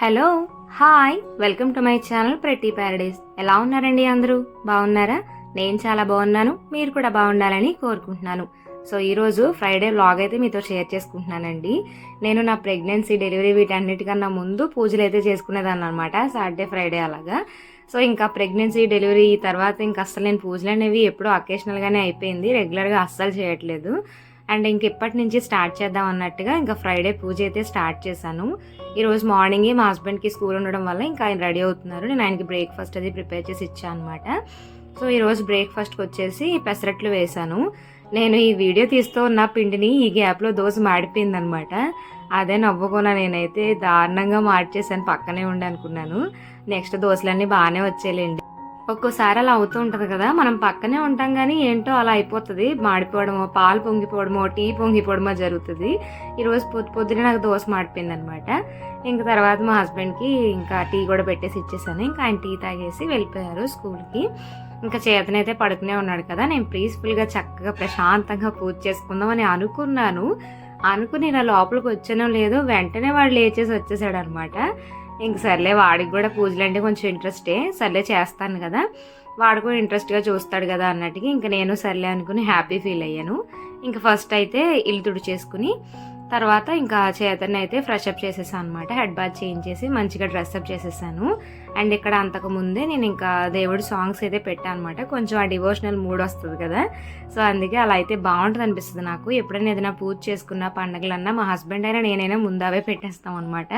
Hello hi welcome to my channel Prathi paradise. ఎలా ఉన్నారండి అందరూ? బాగున్నారా? నేను చాలా బాగున్నాను. మీరు కూడా బాగుండాలని కోరుకుంటున్నాను. సో ఈరోజు ఫ్రైడే వ్లాగ్ అయితే మీతో షేర్ చేసుకుంటున్నానండి. నేను నా ప్రెగ్నెన్సీ డెలివరీ వీటన్నిటికన్నా ముందు పూజలు అయితే చేసుకునేదాన్ని అనమాట సాటర్డే ఫ్రైడే అలాగా. సో ఇంకా ప్రెగ్నెన్సీ డెలివరీ తర్వాత ఇంకా అస్సలు నేను పూజలు అనేవి ఎప్పుడూ అకేషనల్గానే అయిపోయింది. రెగ్యులర్గా అస్సలు చేయట్లేదు. అండ్ ఇంక ఇప్పటి నుంచి స్టార్ట్ చేద్దాం అన్నట్టుగా ఇంకా ఫ్రైడే పూజ అయితే స్టార్ట్ చేశాను. ఈరోజు మార్నింగే మా హస్బెండ్కి స్కూల్ ఉండడం వల్ల ఇంకా ఆయన రెడీ అవుతున్నారు. నేను ఆయనకి బ్రేక్ఫాస్ట్ అది ప్రిపేర్ చేసి ఇచ్చాను అనమాట సో ఈరోజు బ్రేక్ఫాస్ట్కి వచ్చేసి పెసరట్లు వేశాను. నేను ఈ వీడియో తీస్తూ ఉన్న పిండిని ఈ గ్యాప్లో దోశ మాడిపోయిందనమాట అదే నవ్వుకున్నా నేనైతే దారుణంగా మార్చేసాను పక్కనే ఉండి అనుకున్నాను. నెక్స్ట్ దోశలన్నీ బాగానే వచ్చేలేండి ఒక్కోసారి అలా అవుతూ ఉంటుంది కదా. మనం పక్కనే ఉంటాం కానీ ఏంటో అలా అయిపోతుంది. మాడిపోవడమో పాలు పొంగిపోవడమో టీ పొంగిపోవడమో జరుగుతుంది. ఈరోజు పొద్దు పొద్దునే నాకు దోశ మాడిపోయింది అనమాట ఇంక తర్వాత మా హస్బెండ్కి ఇంకా టీ కూడా పెట్టేసి ఇచ్చేసాను. ఇంకా ఆయన టీ తాగేసి వెళ్ళిపోయారు స్కూల్కి. ఇంకా చేతనైతే పడుకునే ఉన్నాడు కదా. నేను పీస్ఫుల్గా చక్కగా ప్రశాంతంగా పూజ చేసుకుందాం అని అనుకున్నాను. అనుకుని నా లోపలికి వచ్చానో లేదో వెంటనే వాడు లేచేసి వచ్చేసాడు అనమాట ఇంక సర్లే వాడికి కూడా పూజలు అంటే కొంచెం ఇంట్రెస్టే. సర్లే చేస్తాను కదా. వాడు కూడా ఇంట్రెస్ట్గా చూస్తాడు కదా అన్నట్టుగా ఇంకా నేను సర్లే అనుకుని హ్యాపీ ఫీల్ అయ్యాను. ఇంకా ఫస్ట్ అయితే ఇల్లు తుడి చేసుకుని తర్వాత ఇంకా చేతన్ని అయితే ఫ్రెష్ అప్ చేసేసాను అనమాట హెడ్ బాత్ చేయించేసి మంచిగా డ్రెస్ అప్ చేసేసాను. అండ్ ఇక్కడ అంతకు ముందే నేను ఇంకా దేవుడి సాంగ్స్ అయితే పెట్టాను అనమాట కొంచెం ఆ డివోషనల్ మూడ్ వస్తుంది కదా. సో అందుకే అలా అయితే బాగుంటుంది అనిపిస్తుంది నాకు. ఎప్పుడైనా ఏదైనా పూజ చేసుకున్న పండగలన్నా మా హస్బెండ్ అయినా నేనైనా ముందావే పెట్టేస్తాం అనమాట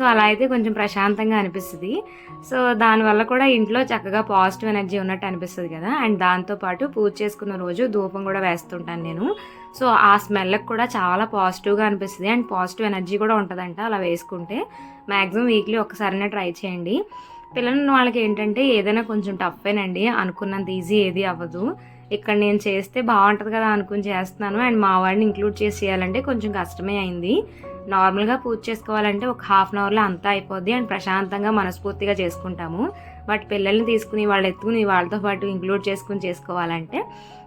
సో అలా అయితే కొంచెం ప్రశాంతంగా అనిపిస్తుంది. సో దానివల్ల కూడా ఇంట్లో చక్కగా పాజిటివ్ ఎనర్జీ ఉన్నట్టు అనిపిస్తుంది కదా. అండ్ దాంతోపాటు పూజ చేసుకున్న రోజు ధూపం కూడా వేస్తుంటాను నేను. సో ఆ స్మెల్కి కూడా చాలా పాజిటివ్గా అనిపిస్తుంది. అండ్ పాజిటివ్ ఎనర్జీ కూడా ఉంటుందంట అలా వేసుకుంటే. మ్యాక్సిమం వీక్లీ ఒకసారైనా ట్రై చేయండి. పిల్లలు వాళ్ళకి ఏంటంటే ఏదైనా కొంచెం టఫేనండి. అనుకున్నంత ఈజీ ఏది అవ్వదు. ఇక్కడ నేను చేస్తే బాగుంటుంది కదా అనుకుని చేస్తున్నాను. అండ్ మా వాడిని ఇంక్లూడ్ చేసి చేయాలంటే కొంచెం కష్టమే అయింది. నార్మల్గా పూజ చేసుకోవాలంటే ఒక హాఫ్ అన్ అవర్లో అంతా అయిపోద్ది. అండ్ ప్రశాంతంగా మనస్ఫూర్తిగా చేసుకుంటాము. బట్ పిల్లల్ని తీసుకుని వాళ్ళు ఎత్తుకుని వాళ్ళతో పాటు ఇంక్లూడ్ చేసుకుని చేసుకోవాలంటే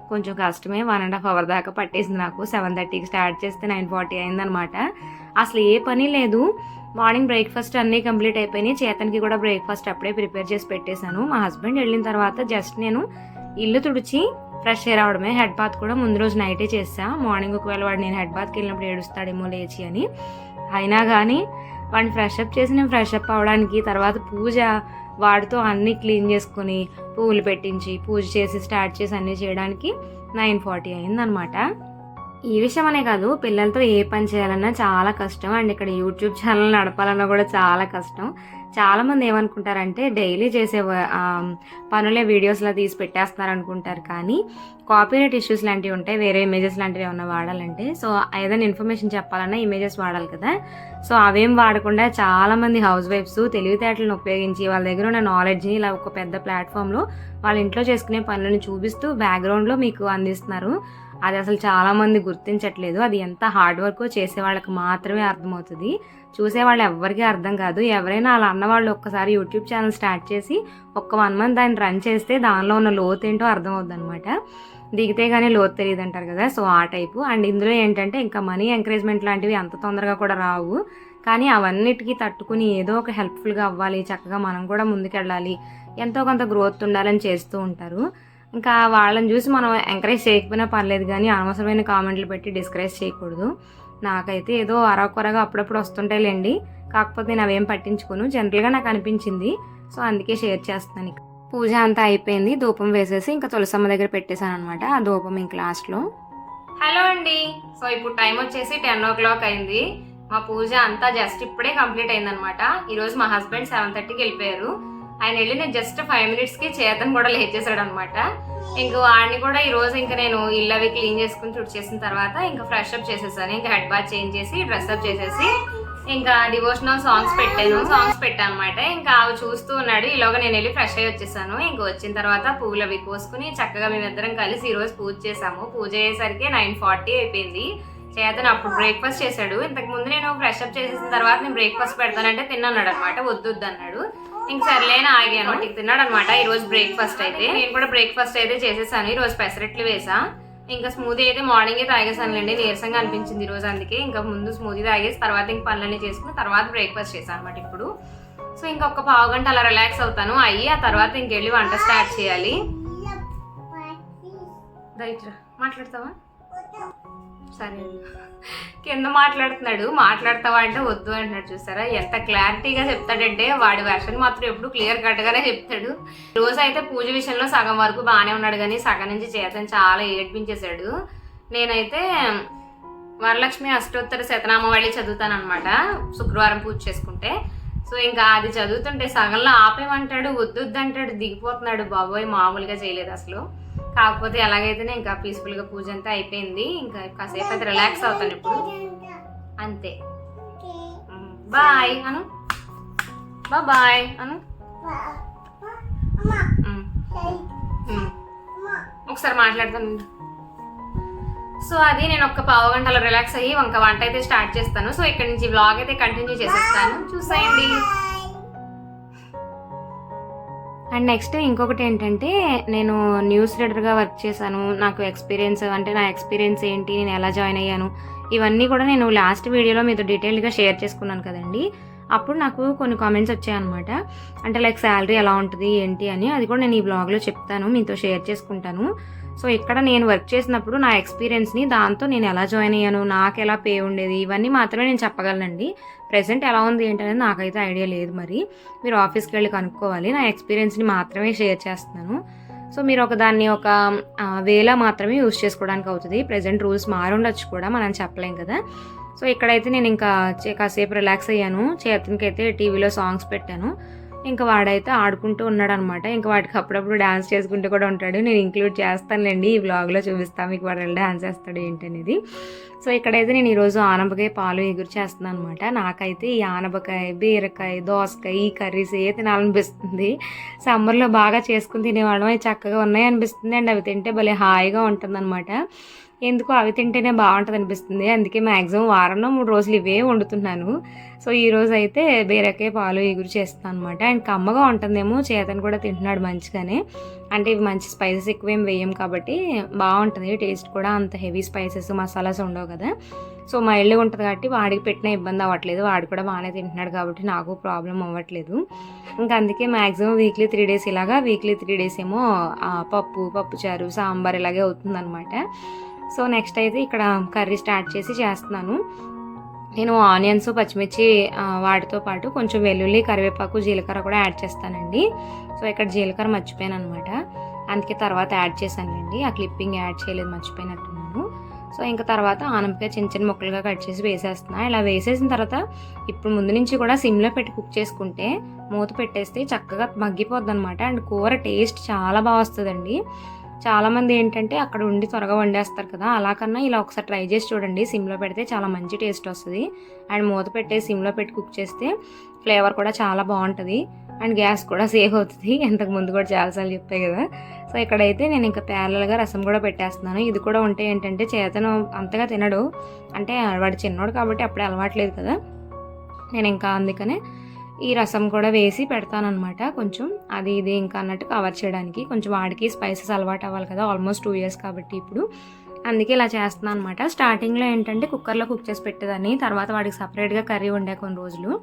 కొంచెం కష్టమే. వన్ అండ్ హాఫ్ అవర్ దాకా పట్టేసింది నాకు. సెవెన్ థర్టీకి స్టార్ట్ చేస్తే నైన్ ఫార్టీ అయిందనమాట. అసలు ఏ పని లేదు. మార్నింగ్ బ్రేక్ఫాస్ట్ అన్నీ కంప్లీట్ అయిపోయినాయి. చేతనికి కూడా బ్రేక్ఫాస్ట్ అప్పుడే ప్రిపేర్ చేసి పెట్టేశాను. మా హస్బెండ్ వెళ్ళిన తర్వాత జస్ట్ నేను ఇల్లు తుడిచి ఫ్రెష్ ఎయిర్ అవడమే హెడ్ బాత్ కూడా ముందు రోజు నైటే చేసా మార్నింగ్ ఒకవేళ వాడు నేను హెడ్ బాత్కి వెళ్ళినప్పుడు ఏడుస్తాడేమో లేచి అని. అయినా కానీ వాడిని ఫ్రెష్ అప్ చేసి నేను ఫ్రెష్ అప్ అవడానికి తర్వాత పూజ వాడితో అన్నీ క్లీన్ చేసుకుని పువ్వులు పెట్టించి పూజ చేసి స్టార్ట్ చేసి అన్నీ చేయడానికి నైన్ ఫార్టీ అయిందనమాట ఈ విషయం అనే కాదు పిల్లలతో ఏ పని చేయాలన్నా చాలా కష్టం. అండ్ ఇక్కడ యూట్యూబ్ ఛానల్ నడపాలన్నా కూడా చాలా కష్టం. చాలామంది ఏమనుకుంటారంటే డైలీ చేసే పనులే వీడియోస్లో తీసి పెట్టేస్తున్నారు అనుకుంటారు కానీ కాపీరైట్ ఇష్యూస్ లాంటివి ఉంటాయి. వేరే ఇమేజెస్ లాంటివి ఏమన్నా వాడాలంటే సో ఏదైనా ఇన్ఫర్మేషన్ చెప్పాలన్నా ఇమేజెస్ వాడాలి కదా. సో అవేం వాడకుండా చాలామంది హౌస్ వైఫ్స్ తెలివితేటలను ఉపయోగించి వాళ్ళ దగ్గర ఉన్న నాలెడ్జ్ని ఇలా ఒక పెద్ద ప్లాట్ఫామ్లో వాళ్ళ ఇంట్లో చేసుకునే పనులను చూపిస్తూ బ్యాక్గ్రౌండ్లో మీకు అందిస్తున్నారు. అది అసలు చాలా మంది గుర్తించట్లేదు. అది ఎంత హార్డ్ వర్క్ చేసే వాళ్ళకి మాత్రమే అర్థమవుతుంది. చూసే వాళ్ళు ఎవరికీ అర్థం కాదు. ఎవరైనా అలా అన్నవాళ్ళు ఒక్కసారి యూట్యూబ్ ఛానల్ స్టార్ట్ చేసి ఒక్క వన్ మంత్ దాన్ని రన్ చేస్తే దానిలో ఉన్న లోతు ఏంటో అర్థమవుద్ది అనమాట దిగితే కానీ లోతు తెలియదు అంటారు కదా. సో ఆ టైపు అండ్ ఇందులో ఏంటంటే ఇంకా మనీ ఎంకరేజ్మెంట్ లాంటివి అంత తొందరగా కూడా రావు. కానీ అవన్నిటికీ తట్టుకుని ఏదో ఒక హెల్ప్ఫుల్గా అవ్వాలి. చక్కగా మనం కూడా ముందుకెళ్ళాలి. ఎంతో కొంత గ్రోత్ ఉండాలని చేస్తూ ఉంటారు. ఇంకా వాళ్ళని చూసి మనం ఎంకరేజ్ చేయకపోయినా పర్లేదు కానీ అనవసరమైన కామెంట్లు పెట్టి డిస్కరేజ్ చేయకూడదు. నాకైతే ఏదో అరకొరగా అప్పుడప్పుడు వస్తుంటాయిలేండి. కాకపోతే నేను అవేం పట్టించుకోను. జనరల్గా నాకు అనిపించింది. సో అందుకే షేర్ చేస్తున్నాను ఇక. పూజ అంతా అయిపోయింది. ధూపం వేసేసి ఇంకా తులసమ్మ దగ్గర పెట్టేశాను అనమాట ఆ ధూపం ఇంక లాస్ట్లో హలో అండి. సో ఇప్పుడు టైం వచ్చేసి టెన్ ఓ క్లాక్ అయింది. మా పూజ అంతా జస్ట్ ఇప్పుడే కంప్లీట్ అయిందనమాట ఈరోజు మా హస్బెండ్ సెవెన్ థర్టీకి వెళ్ళిపోయారు. ఆయన వెళ్ళి నేను జస్ట్ ఫైవ్ మినిట్స్కి చేతను కూడా లేచేసాడు అనమాట ఇంక వాడిని కూడా ఈరోజు ఇంకా నేను ఇల్లు అవి క్లీన్ చేసుకుని తుడిచేసిన తర్వాత ఇంకా ఫ్రెష్ అప్ చేసేసాను. ఇంకా హెడ్ బాత్ చేంజ్ చేసి డ్రెస్ అప్ చేసేసి ఇంకా డివోషనల్ సాంగ్స్ పెట్టాను. సాంగ్స్ పెట్టాను అనమాట ఇంకా అవి చూస్తూ ఉన్నాడు. ఈలోగా నేను వెళ్ళి ఫ్రెష్ అయ్యి వచ్చేసాను. ఇంకా వచ్చిన తర్వాత పువ్వులు అవి కోసుకుని చక్కగా మేమిద్దరం కలిసి ఈరోజు పూజ చేసాము. పూజ అయ్యేసరికి నైన్ ఫార్టీ అయిపోయింది. చేతను అప్పుడు బ్రేక్ఫాస్ట్ చేశాడు. ఇంతకు ముందు నేను ఫ్రెష్ అప్ చేసేసిన తర్వాత నేను బ్రేక్ఫాస్ట్ పెడతానంటే తిన్నాడు అనమాట వద్దు వద్దు అన్నాడు ఇంక సర్లేని ఆగాను ఇంటికి తిన్నాడు అనమాట ఈ రోజు బ్రేక్ఫాస్ట్ అయితే. నేను కూడా బ్రేక్ఫాస్ట్ అయితే చేసేసాను. ఈ రోజు పెసరట్లు వేసా. ఇంకా స్మూదీ అయితే మార్నింగే తాగేసానులేండి. నీరసంగా అనిపించింది ఈ రోజు అందుకే. ఇంకా ముందు స్మూదీ తాగేసి తర్వాత ఇంక పనులన్నీ చేసుకుని తర్వాత బ్రేక్ఫాస్ట్ చేశాను అనమాట ఇప్పుడు. సో ఇంకా ఒక పావు గంట అలా రిలాక్స్ అవుతాను. అయ్యి ఆ తర్వాత ఇంకెళ్ళి వంట స్టార్ట్ చేయాలి. రైట్ రా మాట్లాడతావా? సరే. కింద మాట్లాడుతున్నాడు. మాట్లాడతావా అంటే వద్దు అంటున్నాడు చూసారా? ఎంత క్లారిటీగా చెప్తాడంటే వాడి వెర్షన్ మాత్రం ఎప్పుడు క్లియర్ కట్గానే చెప్తాడు. రోజు అయితే పూజ విషయంలో సగం వరకు బాగానే ఉన్నాడు కానీ సగం నుంచి చేతను చాలా ఏడ్పించేశాడు. నేనైతే వరలక్ష్మి అష్టోత్తర శతనామవళి చదువుతాను అనమాట శుక్రవారం పూజ చేసుకుంటే. సో ఇంకా అది చదువుతుంటే సగంలో ఆపేమంటాడు వద్దు అంటాడు దిగిపోతున్నాడు. బాబోయ్ మామూలుగా చేయలేదు అసలు. కాకపోతే ఎలాగైతేనే ఇంకా పీస్ఫుల్గా పూజ అంతా అయిపోయింది. ఇంకా కాసేపు అయితే రిలాక్స్ అవుతాను ఇప్పుడు. అంతే. బాయ్ అను. బాయ్ అను. ఒకసారి మాట్లాడతాను. సో అది నేను ఒక పావు గంటలో రిలాక్స్ అయ్యి ఇంకా వంట అయితే స్టార్ట్ చేస్తాను. సో ఇక్కడ నుంచి వ్లాగ్ అయితే కంటిన్యూ చేసేస్తాను. చూసేయండి. అండ్ నెక్స్ట్ ఇంకొకటి ఏంటంటే నేను న్యూస్ రీడర్గా వర్క్ చేశాను. నాకు ఎక్స్పీరియన్స్ అంటే నా ఎక్స్పీరియన్స్ ఏంటి నేను ఎలా జాయిన్ అయ్యాను ఇవన్నీ కూడా నేను లాస్ట్ వీడియోలో మీతో డీటెయిల్గా షేర్ చేసుకున్నాను కదండి. అప్పుడు నాకు కొన్ని కామెంట్స్ వచ్చాయన్నమాట. అంటే లైక్ శాలరీ ఎలా ఉంటుంది ఏంటి అని. అది కూడా నేను ఈ బ్లాగ్లో చెప్తాను మీతో షేర్ చేసుకుంటాను. సో ఇక్కడ నేను వర్క్ చేసినప్పుడు నా ఎక్స్పీరియన్స్ని దాంతో నేను ఎలా జాయిన్ అయ్యాను నాకు ఎలా పే ఉండేది ఇవన్నీ మాత్రమే నేను చెప్పగలనండి. ప్రెసెంట్ ఎలా ఉంది ఏంటనేది నాకైతే ఐడియా లేదు మరి. మీరు ఆఫీస్కి వెళ్ళి కనుక్కోవాలి. నా ఎక్స్పీరియన్స్ని మాత్రమే షేర్ చేస్తున్నాను. సో మీరు ఒక దాన్ని ఒక ఆ, వేలా మాత్రమే యూస్ చేసుకోవడానికి అవుతుంది. ప్రజెంట్ రూల్స్ మారుండొచ్చు కూడా మనం చెప్పలేం కదా. సో ఇక్కడైతే నేను ఇంకా చే- కాసేపు రిలాక్స్ అయ్యాను. చేతనికి అయితే టీవీలో సాంగ్స్ పెట్టాను. ఇంకా వాడైతే ఆడుకుంటూ ఉన్నాడు అనమాట ఇంకా వాడికి అప్పుడప్పుడు డ్యాన్స్ చేసుకుంటూ కూడా ఉంటాడు. నేను ఇంక్లూడ్ చేస్తానులేండి. ఈ బ్లాగ్లో చూపిస్తాను మీకు వాడు డ్యాన్స్ చేస్తాడు ఏంటి అనేది. సో ఇక్కడైతే నేను ఈరోజు ఆనపకాయ పాలు ఎగురు చేస్తున్నాను అనమాట నాకైతే ఈ ఆనపకాయ బీరకాయ దోసకాయ ఈ కర్రీస్ ఏ తినాలనిపిస్తుంది. సమ్మర్లో బాగా చేసుకుని తినేవాళ్ళం అవి చక్కగా ఉన్నాయి అనిపిస్తుంది అండ్ అవి తింటే భలే హాయిగా ఉంటుందన్నమాట ఎందుకో అవి తింటేనే బాగుంటుంది అనిపిస్తుంది అందుకే మ్యాక్సిమం వారంలో మూడు రోజులు ఇవే వండుతున్నాను. సో ఈ రోజు అయితే బీరకాయ పాలు ఎగురు చేస్తాను అనమాట అండ్ కమ్మగా ఉంటుందేమో చేతను కూడా తింటున్నాడు మంచిగానే. అంటే ఇవి మంచి స్పైసెస్ ఎక్కువ ఏం వేయం కాబట్టి బాగుంటుంది. టేస్ట్ కూడా అంత హెవీ స్పైసెస్ మసాలాస్ ఉండవు కదా. సో మైల్డ్గా ఉంటుంది కాబట్టి వాడికి పెట్టిన ఇబ్బంది అవ్వట్లేదు. వాడు కూడా బాగానే తింటున్నాడు కాబట్టి నాకు ప్రాబ్లం అవ్వట్లేదు. ఇంకా అందుకే మ్యాక్సిమం వీక్లీ త్రీ డేస్ ఇలాగా వీక్లీ త్రీ డేస్ ఏమో పప్పు పప్పుచారు సాంబార్ ఇలాగే అవుతుందన్నమాట. సో నెక్స్ట్ అయితే ఇక్కడ కర్రీ స్టార్ట్ చేసి చేస్తున్నాను. నేను ఆనియన్స్ పచ్చిమిర్చి వాటితో పాటు కొంచెం వెల్లుల్లి కరివేపాకు జీలకర్ర కూడా యాడ్ చేస్తానండి. సో ఇక్కడ జీలకర్ర మర్చిపోయాను అనమాట అందుకే తర్వాత యాడ్ చేశానండి ఆ క్లిప్పింగ్ యాడ్ చేయలేదు మర్చిపోయినట్టున్నాను. సో ఇంకా తర్వాత ఆనపకాయ చిన్న చిన్న ముక్కలుగా కట్ చేసి వేసేస్తున్నా. ఇలా వేసేసిన తర్వాత ఇప్పుడు ముందు నుంచి కూడా సిమ్లో పెట్టి కుక్ చేసుకుంటే మూత పెట్టేస్తే చక్కగా మగ్గిపోద్ది అనమాట అండ్ కూర టేస్ట్ చాలా బాగా వస్తుందండి. చాలామంది ఏంటంటే అక్కడ ఉండి త్వరగా వండేస్తారు కదా అలా కన్నా ఇలా ఒకసారి ట్రై చేసి చూడండి. సిమ్లో పెడితే చాలా మంచి టేస్ట్ వస్తుంది. అండ్ మూత పెట్టే సిమ్లో పెట్టి కుక్ చేస్తే ఫ్లేవర్ కూడా చాలా బాగుంటుంది. అండ్ గ్యాస్ కూడా సేవ్ అవుతుంది. ఇంతకు ముందు కూడా చాలాసార్లు చెప్తాయి కదా. సో ఇక్కడైతే నేను ఇంకా ప్యారల్గా రసం కూడా పెట్టేస్తున్నాను. ఇది కూడా ఉంటే ఏంటంటే చేతను అంతగా తినడు. అంటే వాడు చిన్నోడు కాబట్టి అప్పుడే అలవాట్లేదు కదా. నేను ఇంకా అందుకనే ఈ రసం కూడా వేసి పెడతానమాట కొంచెం అది ఇది ఇంకా అన్నట్టు కవర్ చేయడానికి. కొంచెం వాడికి స్పైసెస్ అలవాటు అవ్వాలి కదా ఆల్మోస్ట్ టూ ఇయర్స్ కాబట్టి ఇప్పుడు. అందుకే ఇలా చేస్తున్నాను అనమాట స్టార్టింగ్లో ఏంటంటే కుక్కర్లో కుక్ చేసి పెట్టేదాన్ని. తర్వాత వాడికి సపరేట్గా కర్రీ వండే కొన్ని రోజులు.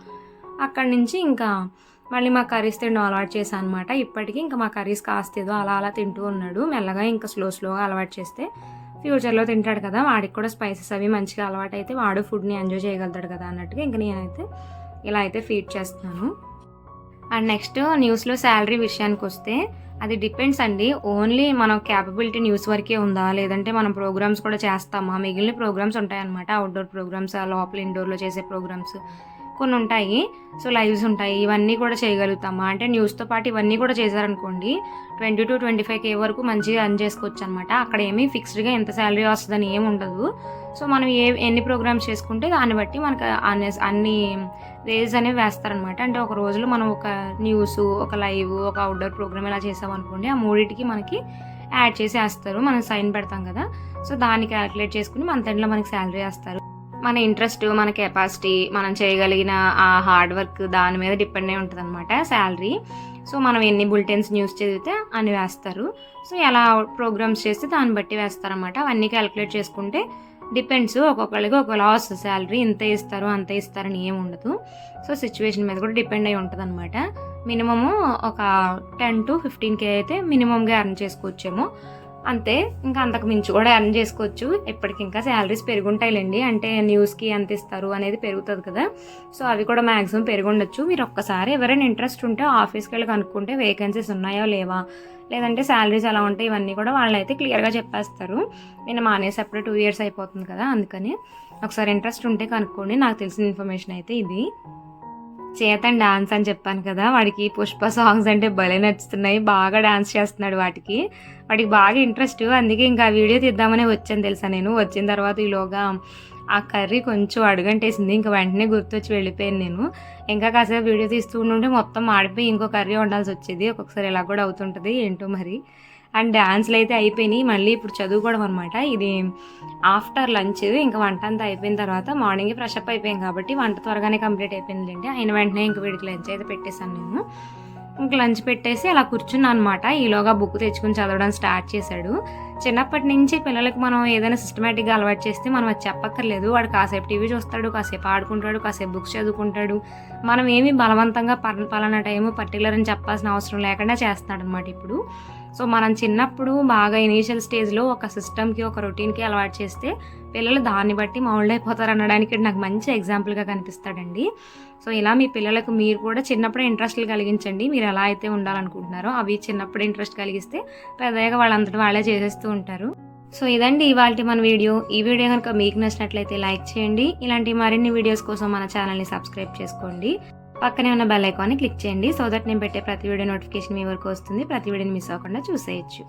అక్కడి నుంచి ఇంకా మళ్ళీ మా కర్రీస్ తినడం అలవాటు చేశాను అనమాట ఇప్పటికీ ఇంకా మా కర్రీస్ కాస్త ఏదో అలా అలా తింటూ ఉన్నాడు. మెల్లగా ఇంకా స్లో స్లోగా అలవాటు చేస్తే ఫ్యూచర్లో తింటాడు కదా. వాడికి కూడా స్పైసెస్ అవి మంచిగా అలవాటు అయితే వాడు ఫుడ్ని ఎంజాయ్ చేయగలుగుతాడు కదా అన్నట్టుగా. ఇంకా నేనైతే ఇలా అయితే ఫీడ్ చేస్తున్నాను. అండ్ నెక్స్ట్ న్యూస్లో శాలరీ విషయానికి వస్తే అది డిపెండ్స్ అండి. ఓన్లీ మన క్యాపబిలిటీ న్యూస్ వరకే ఉందా? లేదంటే మనం ప్రోగ్రామ్స్ కూడా చేస్తామా? మిగిలిన ప్రోగ్రామ్స్ ఉంటాయన్నమాట. అవుట్డోర్ ప్రోగ్రామ్స్ లోపల ఇండోర్లో చేసే ప్రోగ్రామ్స్ కొన్ని ఉంటాయి సో లైవ్స్ ఉంటాయి. ఇవన్నీ కూడా చేయగలుగుతామా? అంటే న్యూస్తో పాటు ఇవన్నీ కూడా చేశారనుకోండి twenty two twenty five K వరకు మంచిగా అర్న్ చేసుకోవచ్చు అనమాట అక్కడ ఏమీ ఫిక్స్డ్గా ఎంత శాలరీ వస్తుందని ఏమి ఉండదు. సో మనం ఏ ఎన్ని ప్రోగ్రామ్స్ చేసుకుంటే దాన్ని బట్టి మనకు అన్ని అన్ని రేజ్ అనేవి వేస్తారనమాట. అంటే ఒక రోజులో మనం ఒక న్యూస్ ఒక లైవ్ ఒక అవుట్డోర్ ప్రోగ్రామ్ ఇలా చేసామనుకోండి ఆ మూడింటికి మనకి యాడ్ చేసి వేస్తారు. మనం సైన్ పెడతాం కదా. సో దాన్ని క్యాలిక్యులేట్ చేసుకుని మంత్ ఎండ్లో మనకి శాలరీ వేస్తారు. మన ఇంట్రెస్ట్ మన కెపాసిటీ మనం చేయగలిగిన ఆ హార్డ్ వర్క్ దాని మీద డిపెండ్ అయి ఉంటుంది అనమాట శాలరీ. సో మనం ఎన్ని బులెటిన్స్ న్యూస్ చదివితే అని వేస్తారు. సో ఎలా ప్రోగ్రామ్స్ చేస్తే దాన్ని బట్టి వేస్తారన్నమాట. అవన్నీ క్యాలిక్యులేట్ చేసుకుంటే డిపెండ్స్. ఒక్కొక్కరికి ఒక లాస్ శాలరీ ఇంత ఇస్తారు అంత ఇస్తారని ఏమి ఉండదు. సో సిచ్యువేషన్ మీద కూడా డిపెండ్ అయి ఉంటుంది అనమాట మినిమము ఒక టెన్ టు ఫిఫ్టీన్ కే అయితే మినిమంగా ఎర్న్ చేసుకోవచ్చేమో. అంతే ఇంకా అంతకు మించి కూడా ఎర్న్ చేసుకోవచ్చు. ఎప్పటికి ఇంకా శాలరీస్ పెరుగుంటాయిలేండి. అంటే న్యూస్కి ఎంత ఇస్తారు అనేది పెరుగుతుంది కదా. సో అవి కూడా మ్యాక్సిమం పెరుగుండొచ్చు మీరు ఒక్కసారి ఎవరైనా ఇంట్రెస్ట్ ఉంటే ఆఫీస్కి వెళ్ళి కనుక్కుంటే వేకెన్సీస్ ఉన్నాయో లేవా? లేదంటే శాలరీస్ ఎలా ఉంటాయి ఇవన్నీ కూడా వాళ్ళైతే క్లియర్గా చెప్పేస్తారు. నేను మానేసి టూ ఇయర్స్ అయిపోతుంది కదా అందుకని ఒకసారి ఇంట్రెస్ట్ ఉంటే కనుక్కోండి నాకు తెలిసిన ఇన్ఫర్మేషన్ అయితే ఇది. చేతన్ డాన్స్ అని చెప్పాను కదా వాడికి పుష్ప సాంగ్స్ అంటే భలే నచ్చుతున్నాయి బాగా డాన్స్ చేస్తున్నాడు వాటికి. వాడికి బాగా ఇంట్రెస్ట్ అందుకే ఇంకా వీడియో తీద్దామని వచ్చాను తెలుసా నేను. వచ్చిన తర్వాత ఈలోగా ఆ కర్రీ కొంచెం అడుగంటేసింది. ఇంకా వెంటనే గుర్తొచ్చి వెళ్ళిపోయాను నేను. ఇంకా కాసేపు వీడియో తీస్తూ ఉంటే మొత్తం ఆడిపోయి ఇంకో కర్రీ వండాల్సి వచ్చేది. ఒక్కొక్కసారి ఇలా కూడా అవుతుంటుంది ఏంటో మరి. అండ్ డ్యాన్స్లు అయితే అయిపోయినాయి. మళ్ళీ ఇప్పుడు చదువుకోవడం అనమాట ఇది ఆఫ్టర్ లంచ్. ఇంకా వంట అంతా అయిపోయిన తర్వాత మార్నింగ్ ఫ్రెష్ అప్ అయిపోయాం కాబట్టి వంట త్వరగానే కంప్లీట్ అయిపోయిందిలేండి. అయిన వెంటనే ఇంక వీడికి లంచ్ అయితే పెట్టేశాను నేను. ఇంక లంచ్ పెట్టేసి అలా కూర్చున్నా అనమాట ఈలోగా బుక్ తెచ్చుకుని చదవడం స్టార్ట్ చేశాడు. చిన్నప్పటి నుంచి పిల్లలకి మనం ఏదైనా సిస్టమేటిక్గా అలవాటు చేస్తే మనం అది చెప్పక్కర్లేదు. వాడు కాసేపు టీవీ చూస్తాడు కాసేపు ఆడుకుంటాడు కాసేపు బుక్స్ చదువుకుంటాడు. మనం ఏమి బలవంతంగా పల- పలానా టైం పర్టికులర్ అని చెప్పాల్సిన అవసరం లేకుండా చేస్తున్నాడు అనమాట ఇప్పుడు. సో మనం చిన్నప్పుడు బాగా ఇనీషియల్ స్టేజ్లో ఒక సిస్టమ్కి ఒక రొటీన్కి అలవాటు చేస్తే పిల్లలు దాన్ని బట్టి మౌల్డ్ అయిపోతారు అనడానికి నాకు మంచి ఎగ్జాంపుల్గా కనిపిస్తాడండి. సో ఇలా మీ పిల్లలకు మీరు కూడా చిన్నప్పుడే ఇంట్రెస్ట్లు కలిగించండి. మీరు ఎలా అయితే ఉండాలనుకుంటున్నారో అవి చిన్నప్పుడే ఇంట్రెస్ట్ కలిగిస్తే పెద్దగా వాళ్ళంతటి వాళ్ళే చేసేస్తూ ఉంటారు. సో ఇదండి ఇవాళ మన వీడియో. ఈ వీడియో కనుక మీకు నచ్చినట్లయితే లైక్ చేయండి. ఇలాంటి మరిన్ని వీడియోస్ కోసం మన ఛానల్ని సబ్స్క్రైబ్ చేసుకోండి. పక్కనే ఉన్న బెల్ ఐకాన్ని క్లిక్ చేయండి. సో దట్ నేను పెట్టే ప్రతి వీడియో నోటిఫికేషన్ మీ వరకు వస్తుంది. ప్రతి వీడియోని మిస్ అవ్వకుండా చూసేయచ్చు.